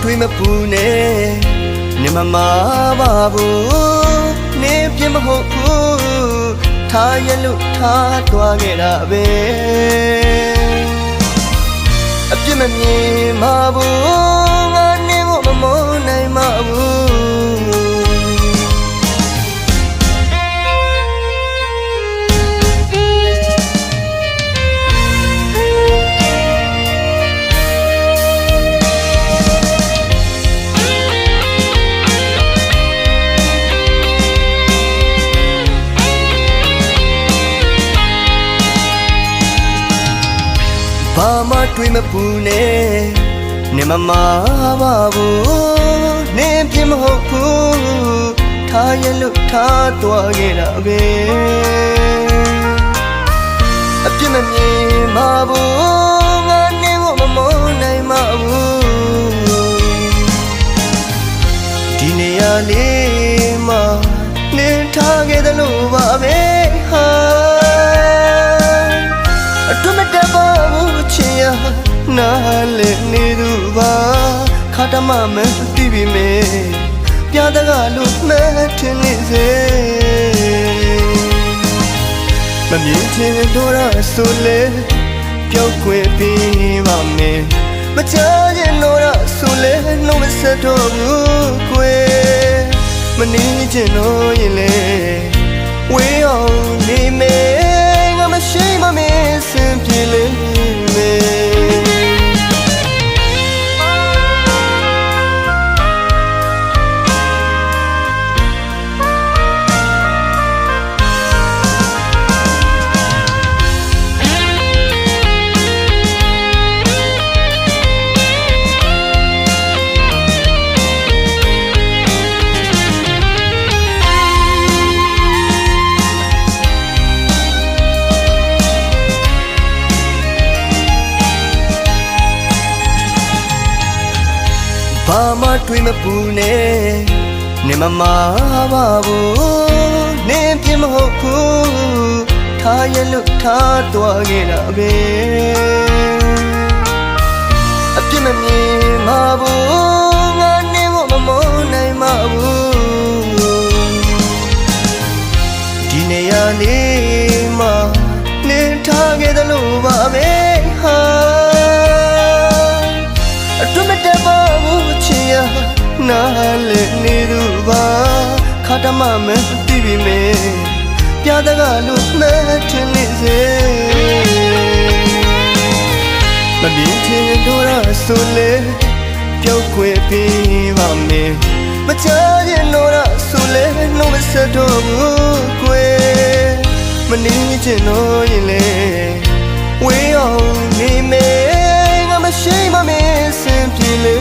မှတွေးမပူနဲ့နေမမပါဘူးနေပြမဟုတ်ဘူးထားရလို့ထားသွားခဲ့တာပဲအပြစ်မမြင်ပါဘူး ဘာမှတွေးမပူနဲ့နေမမပါဘူးနေပြမဟုတ်ဘူးထားရလို့ထားသွားခဲ့တာပဲအပြစ်မမြင်ပါဘူးငါနေဖို့မမုန်းနိုင်ပါဘူးဒီနေရာလေးမှာနေထားခဲ့တယ်လို့ပါပဲ နားလေနေသူပါခါတမမသိပြီမေပြတကလို့မဲထင်နေစေမမြင်ချင်တော့ရဆိုလေပြောက်ခွေပြီးပါမေမချချင်တော့ရဆိုလေနှုတ်မဆက်တော့ဘူးကွယ်မနေချင်တော့ရင်လေဝေးအောင်နေမေ ဘာမှတွေးမပူနဲ့နေမမပါဘူးနေပြမဟုတ်ဘူးထားရလို့ထားသွားခဲ့တာပဲအပြစ်မမြင်ပါဘူးငါနေဖို့မမုန်းနိုင်ပါဘူးဒီနေရာလေးမှာနေထားခဲ့တယ်လို့ပါပဲ မမသိပြီမေပြတကလို့မဲထင်နေစေမမြင်ချင်တော့ရဆိုလေပြောက်ခွေပြီးပါမေမချရင်တော့ရဆိုလေနှုတ်မဆက်တော့ဘူးကွယ်မနေချင်တော့ရင်လေဝေးအောင်နေမေငါမရှိမမင်းစင်ပြေလေ